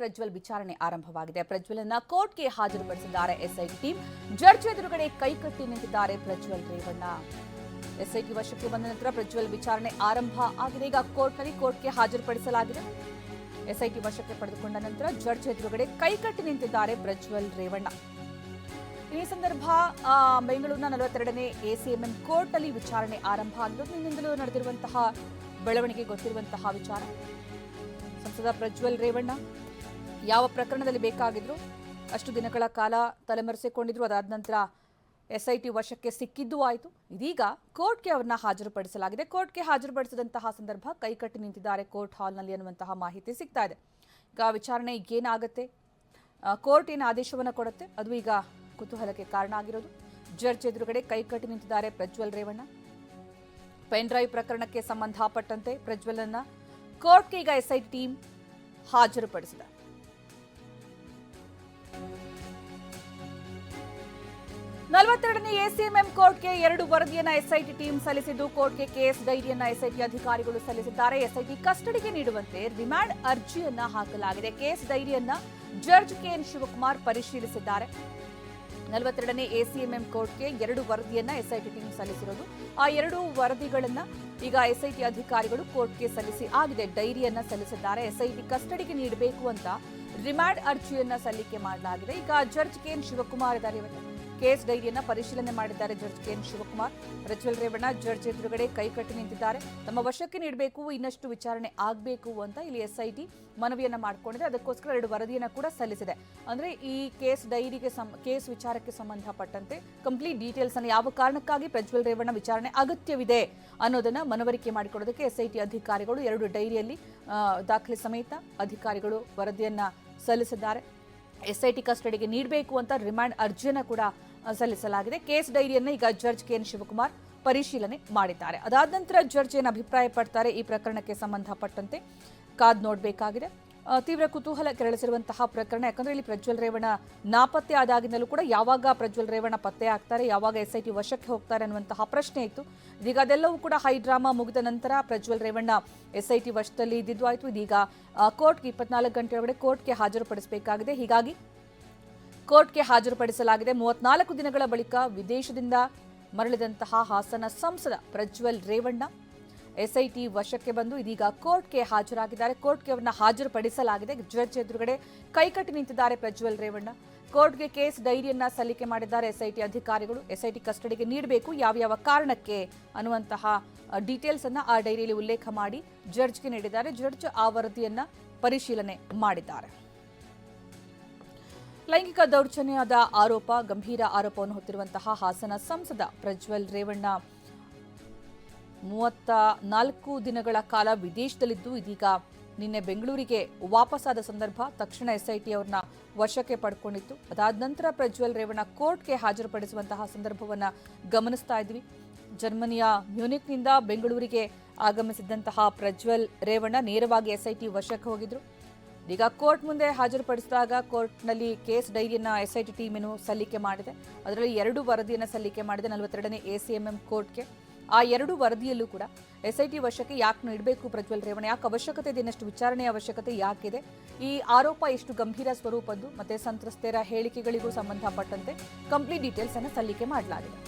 ಪ್ರಜ್ವಲ್ ವಿಚಾರಣೆ ಆರಂಭವಾಗಿದೆ. ಪ್ರಜ್ವಲ್ ಅನ್ನ ಕೋರ್ಟ್ಗೆ ಹಾಜರುಪಡಿಸಿದ್ದಾರೆ ಎಸ್ಐಟಿ ಟೀಮ್. ಜಡ್ಜ್ ಎದುರುಗಡೆ ಕೈಕಟ್ಟಿ ನಿಂತಿದ್ದಾರೆ ಪ್ರಜ್ವಲ್ ರೇವಣ್ಣ. ಎಸ್ಐಟಿ ವಶಕ್ಕೆ ಬಂದ ನಂತರ ಪ್ರಜ್ವಲ್ ವಿಚಾರಣೆ ಆರಂಭ ಆಗಿದೆ. ಈಗ ಕೋರ್ಟ್ನಲ್ಲಿ ಕೋರ್ಟ್ಗೆ ಹಾಜರುಪಡಿಸಲಾಗಿದೆ. ಎಸ್ಐಟಿ ವಶಕ್ಕೆ ಪಡೆದುಕೊಂಡ ನಂತರ ಜಡ್ಜ್ ಎದುರುಗಡೆ ಕೈಕಟ್ಟಿ ನಿಂತಿದ್ದಾರೆ ಪ್ರಜ್ವಲ್ ರೇವಣ್ಣ. ಈ ಸಂದರ್ಭ ಬೆಂಗಳೂರಿನ ನಲವತ್ತೆರಡನೇ ಎಸಿಎಂಎಂ ಕೋರ್ಟ್ನಲ್ಲಿ ವಿಚಾರಣೆ ಆರಂಭ ಆಗಿದ್ದು ನಿನ್ನಿಂದಲೂ ನಡೆದಿರುವಂತಹ ಬೆಳವಣಿಗೆ ಗೊತ್ತಿರುವಂತಹ ವಿಚಾರ. ಸಂಸದ ಪ್ರಜ್ವಲ್ ರೇವಣ್ಣ. ಯಾವ ಪ್ರಕರಣದಲ್ಲಿ ಬೇಕಾಗಿದ್ರು? ಅಷ್ಟು ದಿನಗಳ ಕಾಲ ತಲೆಮರೆಸಿಕೊಂಡಿದ್ರು. ಅದಾದ ನಂತರ ಎಸ್ಐಟಿ ವಶಕ್ಕೆ ಸಿಕ್ಕಿದ್ದು ಆಯಿತು. ಇದೀಗ ಕೋರ್ಟ್ಗೆ ಅವರನ್ನ ಹಾಜರುಪಡಿಸಲಾಗಿದೆ. ಕೋರ್ಟ್ಗೆ ಹಾಜರುಪಡಿಸಿದಂತಹ ಸಂದರ್ಭ ಕೈಕಟ್ಟಿ ನಿಂತಿದ್ದಾರೆ. ಕೋರ್ಟ್ ಹಾಲ್ನಲ್ಲಿ ಅನ್ನುವಂತಹ ಮಾಹಿತಿ ಸಿಗ್ತಾ ಇದೆ. ಈಗ ವಿಚಾರಣೆ ಏನಾಗುತ್ತೆ? ಕೋರ್ಟ್ ಏನು ಆದೇಶವನ್ನು ಕೊಡುತ್ತೆ? ಅದು ಈಗ ಕುತೂಹಲಕ್ಕೆ ಕಾರಣ ಆಗಿರೋದು. ಜಡ್ಜ್ ಎದುರುಗಡೆ ಕೈಕಟ್ಟಿ ನಿಂತಿದ್ದಾರೆ ಪ್ರಜ್ವಲ್ ರೇವಣ್ಣ. ಪೆನ್ ಡ್ರೈವ್ ಪ್ರಕರಣಕ್ಕೆ ಸಂಬಂಧಪಟ್ಟಂತೆ ಪ್ರಜ್ವಲನ್ನ ಕೋರ್ಟ್ಗೆ ಈಗ ಎಸ್ಐ ಟೀಮ್ ಹಾಜರುಪಡಿಸಿದೆ. ನಲವತ್ತೆರಡನೇ ಎಸಿಎಂಎಂ ಕೋರ್ಟ್ಗೆ ಎರಡು ವರದಿಯನ್ನ ಎಸ್ಐಟಿ ಟೀಮ್ ಸಲ್ಲಿಸಿದ್ದು, ಕೋರ್ಟ್ಗೆ ಕೇಸ್ ಡೈರಿಯನ್ನ ಎಸ್ಐಟಿ ಅಧಿಕಾರಿಗಳು ಸಲ್ಲಿಸಿದ್ದಾರೆ. ಎಸ್ಐಟಿ ಕಸ್ಟಡಿಗೆ ನೀಡುವಂತೆ ರಿಮ್ಯಾಂಡ್ ಅರ್ಜಿಯನ್ನ ಹಾಕಲಾಗಿದೆ. ಕೇಸ್ ಡೈರಿಯನ್ನ ಜಡ್ಜ್ ಕೆಎನ್ ಶಿವಕುಮಾರ್ ಪರಿಶೀಲಿಸಿದ್ದಾರೆ. ನಲವತ್ತೆರಡನೇ ಎಸಿಎಂಎಂ ಕೋರ್ಟ್ಗೆ ಎರಡು ವರದಿಯನ್ನ ಎಸ್ಐಟಿ ಟೀಮ್ ಸಲ್ಲಿಸಿರೋದು. ಆ ಎರಡು ವರದಿಗಳನ್ನ ಈಗ ಎಸ್ಐಟಿ ಅಧಿಕಾರಿಗಳು ಕೋರ್ಟ್ಗೆ ಸಲ್ಲಿಸಿ ಆಗಿದೆ. ಡೈರಿಯನ್ನ ಸಲ್ಲಿಸಿದ್ದಾರೆ. ಎಸ್ಐಟಿ ಕಸ್ಟಡಿಗೆ ನೀಡಬೇಕು ಅಂತ ರಿಮ್ಯಾಂಡ್ ಅರ್ಜಿಯನ್ನ ಸಲ್ಲಿಕೆ ಮಾಡಲಾಗಿದೆ. ಈಗ ಜಡ್ಜ್ ಕೆಎನ್ ಶಿವಕುಮಾರ್ ಇದ್ದಾರೆ ಇವತ್ತು. ಕೇಸ್ ಡೈರಿಯನ್ನ ಪರಿಶೀಲನೆ ಮಾಡಿದ್ದಾರೆ judge KN Shivakumar. Prajwal Revanna, judge ಎದುರುಗಡೆ ಕೈಕಟ್ಟಿ ನಿಂತಿದ್ದಾರೆ. ತಮ್ಮ ವಶಕ್ಕೆ ನೀಡಬೇಕು, ಇನ್ನಷ್ಟು ವಿಚಾರಣೆ ಆಗಬೇಕು ಅಂತ ಇಲ್ಲಿ ಎಸ್ಐಟಿ ಮನವಿಯನ್ನ ಮಾಡಿಕೊಂಡಿದೆ. ಅದಕ್ಕೋಸ್ಕರ ಎರಡು ವರದಿಯನ್ನ ಕೂಡ ಸಲ್ಲಿಸಿದೆ. ಅಂದ್ರೆ ಈ ಕೇಸ್ ಡೈರಿಗೆ ಕೇಸ್ ವಿಚಾರಕ್ಕೆ ಸಂಬಂಧಪಟ್ಟಂತೆ ಕಂಪ್ಲೀಟ್ ಡೀಟೇಲ್ಸ್ ಅನ್ನು ಯಾವ ಕಾರಣಕ್ಕಾಗಿ ಪ್ರಜ್ವಲ್ ರೇವಣ್ಣ ವಿಚಾರಣೆ ಅಗತ್ಯವಿದೆ ಅನ್ನೋದನ್ನ ಮನವರಿಕೆ ಮಾಡಿಕೊಡೋದಕ್ಕೆ ಎಸ್ಐಟಿ ಅಧಿಕಾರಿಗಳು ಎರಡು ಡೈರಿಯಲ್ಲಿ ದಾಖಲೆ ಸಮೇತ ಅಧಿಕಾರಿಗಳು ವರದಿಯನ್ನ ಸಲ್ಲಿಸಿದ್ದಾರೆ. ಎಸ್ಐಟಿ ಕಸ್ಟಡಿಗೆ ನೀಡಬೇಕು ಅಂತ ರಿಮಾಂಡ್ ಅರ್ಜಿಯನ್ನು ಕೂಡ ಸಲ್ಲಿಸಲಾಗಿದೆ. ಕೇಸ್ ಡೈರಿಯನ್ನು ಈಗ ಜಡ್ಜ್ ಕೆ ಎನ್ ಶಿವಕುಮಾರ್ ಪರಿಶೀಲನೆ ಮಾಡಿದ್ದಾರೆ. ಅದಾದ ನಂತರ ಜಡ್ಜ್ ಏನು ಅಭಿಪ್ರಾಯ ಪಡ್ತಾರೆ ಈ ಪ್ರಕರಣಕ್ಕೆ ಸಂಬಂಧಪಟ್ಟಂತೆ ಕಾದ್ ನೋಡಬೇಕಾಗಿದೆ. ತೀವ್ರ ಕುತೂಹಲ ಕೆರಳಿಸಿರುವಂತಹ ಪ್ರಕರಣ. ಯಾಕಂದ್ರೆ ಇಲ್ಲಿ ಪ್ರಜ್ವಲ್ ರೇವಣ್ಣ ನಾಪತ್ತೆ ಆದಾಗಿನಲ್ಲೂ ಕೂಡ ಯಾವಾಗ ಪ್ರಜ್ವಲ್ ರೇವಣ್ಣ ಪತ್ತೆ ಆಗ್ತಾರೆ, ಯಾವಾಗ ಎಸ್ಐಟಿ ವಶಕ್ಕೆ ಹೋಗ್ತಾರೆ ಅನ್ನುವಂತಹ ಪ್ರಶ್ನೆ ಇತ್ತು. ಇದೀಗ ಅದೆಲ್ಲವೂ ಕೂಡ ಹೈ ಡ್ರಾಮಾ ಮುಗಿದ ನಂತರ ಪ್ರಜ್ವಲ್ ರೇವಣ್ಣ ಎಸ್ಐಟಿ ವಶದಲ್ಲಿ ಇದ್ದಿದ್ದು ಆಯಿತು. ಇದೀಗ ಕೋರ್ಟ್ಗೆ ಇಪ್ಪತ್ನಾಲ್ಕು ಗಂಟೆ ಒಳಗಡೆ ಕೋರ್ಟ್ಗೆ ಹಾಜರುಪಡಿಸಬೇಕಾಗಿದೆ. ಹೀಗಾಗಿ ಕೋರ್ಟ್ಗೆ ಹಾಜರುಪಡಿಸಲಾಗಿದೆ. ಮೂವತ್ನಾಲ್ಕು ದಿನಗಳ ಬಳಿಕ ವಿದೇಶದಿಂದ ಮರಳಿದಂತಹ ಹಾಸನ ಸಂಸದ ಪ್ರಜ್ವಲ್ ರೇವಣ್ಣ. ಎಸ್ಐಟಿ ವಶಕ್ಕೆ ಬಂದು ಇದೀಗ ಕೋರ್ಟ್ಗೆ ಹಾಜರಾಗಿದ್ದಾರೆ. ಕೋರ್ಟ್ಗೆ ಅವರನ್ನ ಹಾಜರುಪಡಿಸಲಾಗಿದೆ. ಜಡ್ಜ್ ಎದುರುಗಡೆ ಕೈಕಟ್ಟಿ ನಿಂತಿದ್ದಾರೆ ಪ್ರಜ್ವಲ್ ರೇವಣ್ಣ. ಕೋರ್ಟ್ಗೆ ಕೇಸ್ ಡೈರಿಯನ್ನ ಸಲ್ಲಿಕೆ ಮಾಡಿದ್ದಾರೆ ಎಸ್ಐಟಿ ಅಧಿಕಾರಿಗಳು. ಎಸ್ಐಟಿ ಕಸ್ಟಡಿಗೆ ನೀಡಬೇಕು ಯಾವ್ಯಾವ ಕಾರಣಕ್ಕೆ ಅನ್ನುವಂತಹ ಡೀಟೇಲ್ಸ್ ಅನ್ನ ಆ ಡೈರಿಯಲ್ಲಿ ಉಲ್ಲೇಖ ಮಾಡಿ ಜಡ್ಜ್ಗೆ ನೀಡಿದ್ದಾರೆ. ಜಡ್ಜ್ ಆ ವರದಿಯನ್ನ ಪರಿಶೀಲನೆ ಮಾಡಿದ್ದಾರೆ. ಲೈಂಗಿಕ ದೌರ್ಜನ್ಯದ ಆರೋಪ, ಗಂಭೀರ ಆರೋಪವನ್ನು ಹೊತ್ತಿರುವಂತಹ ಹಾಸನ ಸಂಸದ ಪ್ರಜ್ವಲ್ ರೇವಣ್ಣ. ಮೂವತ್ತ ನಾಲ್ಕು ದಿನಗಳ ಕಾಲ ವಿದೇಶದಲ್ಲಿದ್ದು ಇದೀಗ ನಿನ್ನೆ ಬೆಂಗಳೂರಿಗೆ ವಾಪಸ್ಸಾದ ಸಂದರ್ಭ ತಕ್ಷಣ ಎಸ್ಐಟಿ ಅವ್ರನ್ನ ವಶಕ್ಕೆ ಪಡ್ಕೊಂಡಿತ್ತು. ಅದಾದ ನಂತರ ಪ್ರಜ್ವಲ್ ರೇವಣ್ಣ ಕೋರ್ಟ್ಗೆ ಹಾಜರುಪಡಿಸುವಂತಹ ಸಂದರ್ಭವನ್ನ ಗಮನಿಸ್ತಾ ಇದ್ವಿ. ಜರ್ಮನಿಯ ಮ್ಯೂನಿಕ್ನಿಂದ ಬೆಂಗಳೂರಿಗೆ ಆಗಮಿಸಿದ್ದಂತಹ ಪ್ರಜ್ವಲ್ ರೇವಣ್ಣ ನೇರವಾಗಿ ಎಸ್ಐಟಿ ವಶಕ್ಕೆ ಹೋಗಿದ್ರು. ಈಗ ಕೋರ್ಟ್ ಮುಂದೆ ಹಾಜರುಪಡಿಸಿದಾಗ ಕೋರ್ಟ್ನಲ್ಲಿ ಕೇಸ್ ಡೈರಿಯನ್ನ ಎಸ್ಐಟಿ ಟೀಮ್ ಏನು ಸಲ್ಲಿಕೆ ಮಾಡಿದೆ. ಅದರಲ್ಲಿ ಎರಡು ವರದಿಯನ್ನು ಸಲ್ಲಿಕೆ ಮಾಡಿದೆ. ನಲವತ್ತೆರಡನೇ ಎ ಸಿ ಎಂ ಎಂ ಕೋರ್ಟ್ಗೆ. ಆ ಎರಡು ವರದಿಯಲ್ಲೂ ಕೂಡ ಎಸ್ಐಟಿ ವಶಕ್ಕೆ ಯಾಕೆ ನೀಡಬೇಕು ಪ್ರಜ್ವಲ್ ರೇವಣ್ಣ? ಯಾಕೆ ಅವಶ್ಯಕತೆ ಇದೆ ಇನ್ನಷ್ಟು ವಿಚಾರಣೆಯ ಅವಶ್ಯಕತೆ ಯಾಕಿದೆ? ಈ ಆರೋಪ ಎಷ್ಟು ಗಂಭೀರ ಸ್ವರೂಪದ್ದು ಮತ್ತೆ ಸಂತ್ರಸ್ತೆಯರ ಹೇಳಿಕೆಗಳಿಗೂ ಸಂಬಂಧಪಟ್ಟಂತೆ ಕಂಪ್ಲೀಟ್ ಡೀಟೇಲ್ಸ್ ಅನ್ನು ಸಲ್ಲಿಕೆ ಮಾಡಲಾಗಿದೆ.